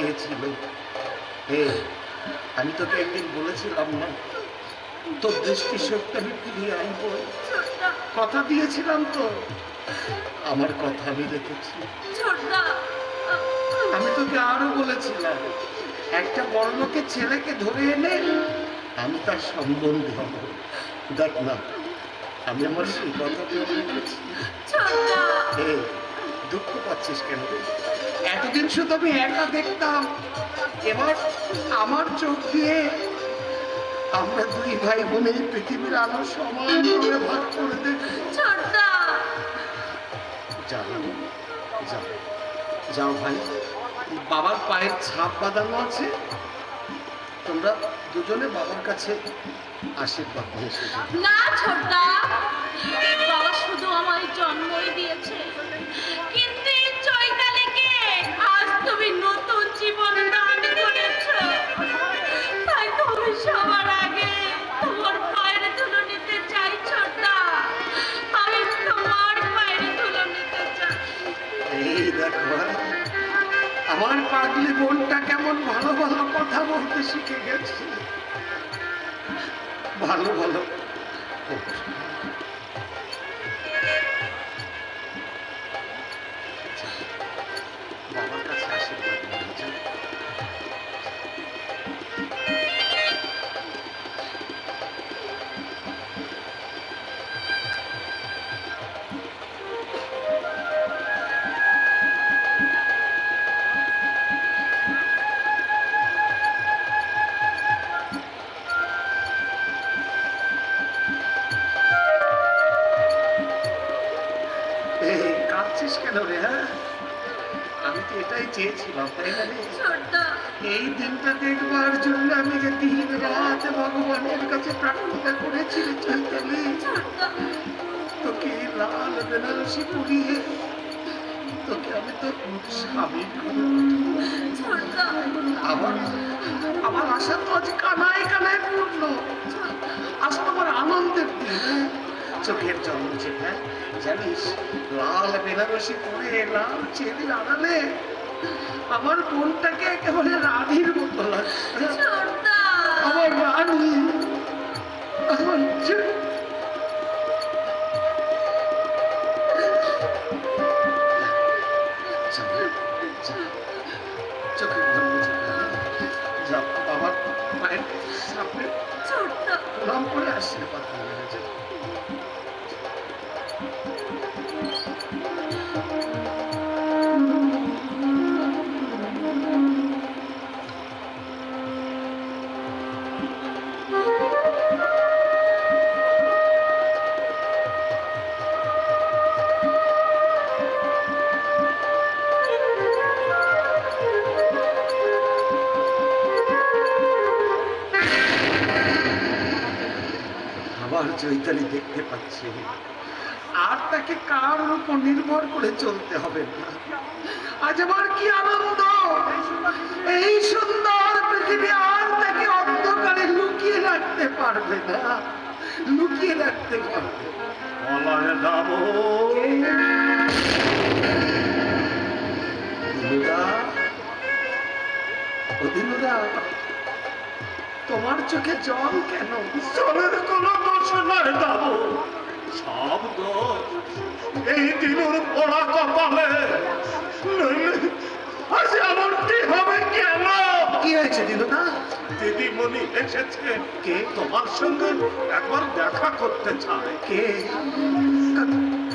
চেয়েছিল হে আমি তোকে একদিন বলেছিলাম না? তোর দৃষ্টি শক্তি আমি ফিরিয়ে আনব। কথা দিয়েছিলাম তো। আমার কথা আমি রেখেছি। আমি তোকে আরও বলেছিলাম একটা বড় লোকের ছেলেকে ধরে এনে আমি তার সম্বন্ধে হব। দেখ না আমি আমার সেই কথা দুঃখ পাচ্ছিস কেন এতদিন শুধু আমি একা দেখতাম। এবার আমার চোখ দিয়ে আমরা দুই ভাই বোন পৃথিবীর আলো ভাগ করে দেখি ছোটদা যাও ভাই। বাবার পায়ের ছাপ বাঁধানো আছে। তোমরা দুজনে বাবার কাছে আশীর্বাদ নিয়ে না ছোটদা বাবা শুধু আমায় জন্মই দিয়েছে। আমার পাগলি বোনটা কেমন ভালো ভালো কথা বলতে শিখে গেছে। ভালো ভালো। কেন হ্যাঁ? আমি তো এটাই চেয়েছিলাম তাই না এই দিনটা দেখবার জন্য আমি যে দিন রাত ভগবানের কাছে প্রার্থনা করেছি চৈতালি। তোকে লাল বেনারসি পরিয়ে তোকে আমি তো স্বামী আমার আমার আশা তো আজ কানায় কানায় চোখের জল মুছে হ্যাঁ? জানিস লাল বেনারসি পরে লাল ছেলে আড়ালে আমার বোনটাকে একেবারে রাধির মতো লাগছে। আমার রানী আমার পাচ্ছি আর তাকে কার উপর নির্ভর করে চলতে হবে না। আজ আমার কি আনন্দ? এই সুন্দর পৃথিবী আর তাকে অন্ধকারে লুকিয়ে রাখতে পারবে না। লুকিয়ে রাখতে পারবে তোমার চোখে জল কেন? জলের কোনো দোষ নয় দাবো সব দোষ। এই দিনুর পোড়া কপালে। আজ এমন কি হবে কেন? কি হয়েছে দিনুদা? দিদিমণি এসেছে। কে তোমার সঙ্গে একবার দেখা করতে চায়? কে?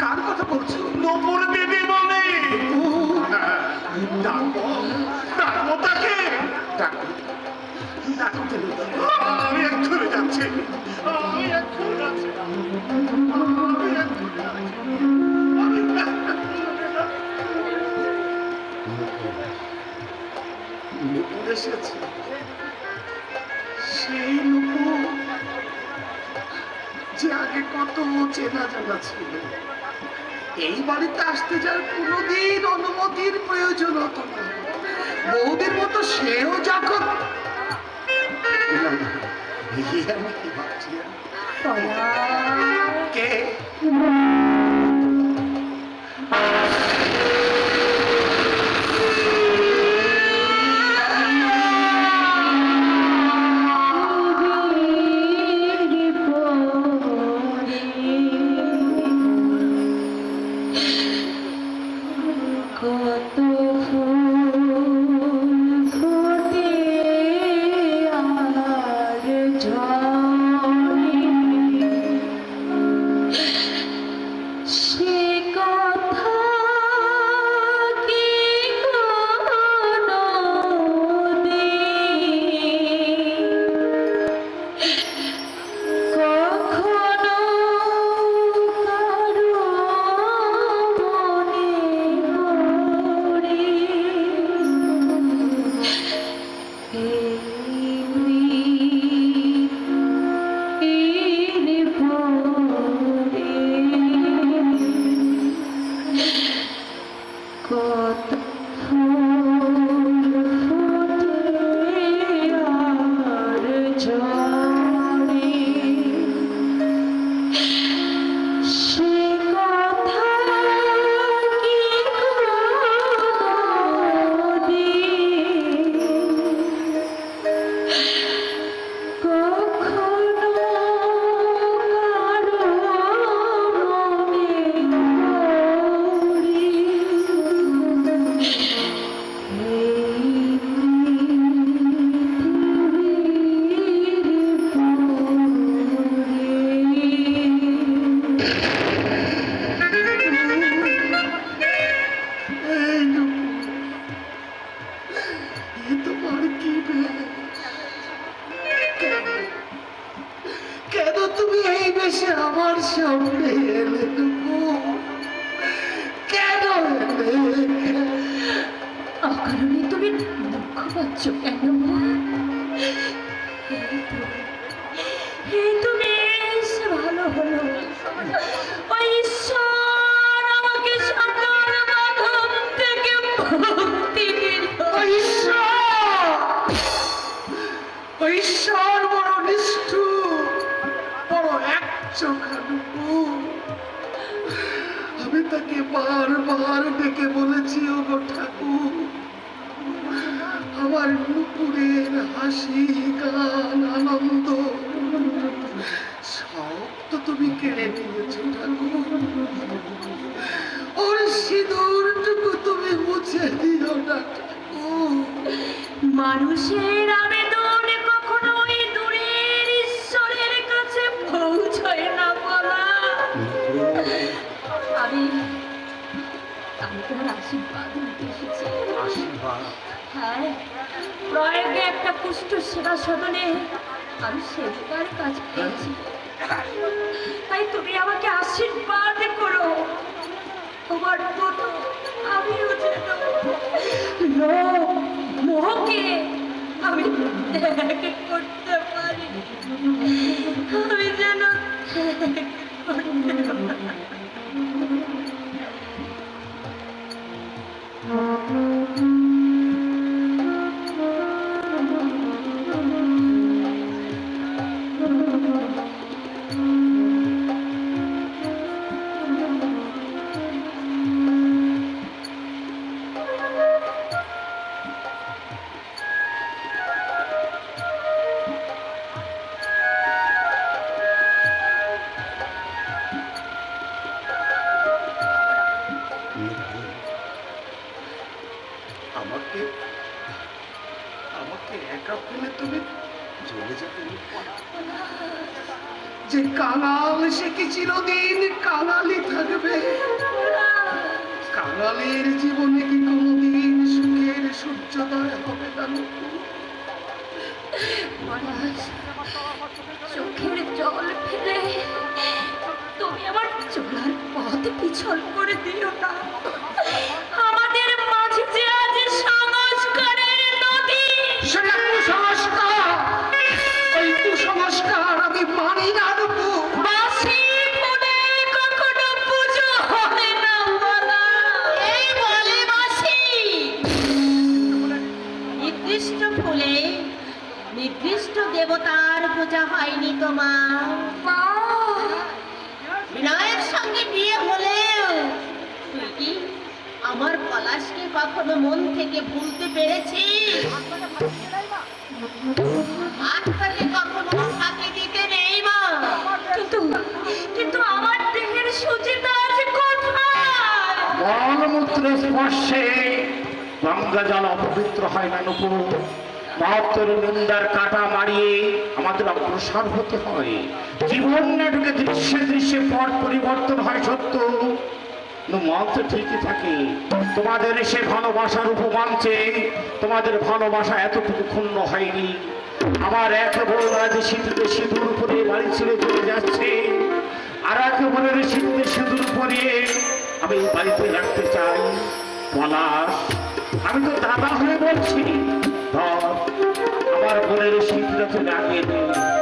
কার কথা বলছো? নপুর দিদিমণি। যে আগে কত চেনা জানা ছিল এই বাড়িতে আসতে যার কোনোদিন অনুমতির প্রয়োজন হতো না বৌদির মতো সেও যখন কে তুমি আমার সামনে এলে তুমি কেন এলে? অকারণে তুমি দুঃখ পাচ্ছ কেন? বারবার ডেকে বলেছি ও গো ঠাকুর, আমার নুপুরের হাসি, গান, আনন্দ, সব তো তুমি কেড়ে নিয়েছো ঠাকুর। ওর সিঁদুরটুকু তুমি মুছে দিও না মানুষের আশীর্বাদ নিতে এসেছি আশীর্বাদ। হ্যাঁ প্রয়োগে একটা কুষ্ঠ সেবা সদনে আমি সেবিকার কাজ পেয়েছি। তাই তুমি আমাকে আশীর্বাদ করো। তোমার মতো আমিও যেন লোভ মোহকে আমি ত্যাগ করতে পারি। যে কাঙাল সে কি চিরদিন কাঙালি থাকবে? কাঙালের জীবনে কি কোনোদিন সুখের সূর্যোদয় হবে না? চোখের জল ফেলে তুমি আমার চলার পথ পিছল করে দিও না। মা বিনয়ের সঙ্গে বিয়ে হলেও তুই কি? আমার পলাশকে কখনো মন থেকে ভুলতে পেরেছিস আত্মাকে কখনো ফাঁকি দিতে নেই মা। কিন্তু কিন্তু আমার দেহের সুচিতা আছে কোথায়? স্পর্শে গঙ্গা জল অপবিত্র হয় না নুপুর। মহত্তর নিন্দার কাটা মারিয়ে আমাদের অগ্রসর হতে হয়। জীবন নাটকে দৃশ্যে দৃশ্যে পট পরিবর্তন হয় সত্য। কিন্তু ঠিকই থাকে। তোমাদের সে ভালোবাসার উপমঞ্চে তোমাদের ভালোবাসা এতটুকু ক্ষুণ্ণ হয়নি। আমার এক বড় আজ শীতকে সিঁদুর পরে বাড়ি ছেড়ে চলে যাচ্ছে। আর এক বোনের শীতকে সিঁদুর পরিয়ে আমি বাড়িতে রাখতে চাই। পলাশ আমি তো দাদা হয়ে বলছি। ধর আমার বোনের শীতটা তো লাগিয়ে দে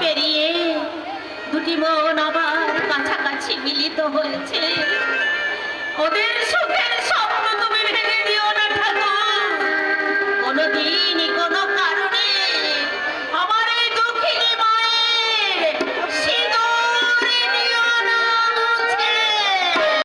পেরিয়ে দুটি মন আবার কাছাকাছি মিলিত হয়েছে। ওদের সুখের স্বপ্ন তুমি ভেঙে দিও না, ঠাকুর। কোনোদিনই কোনো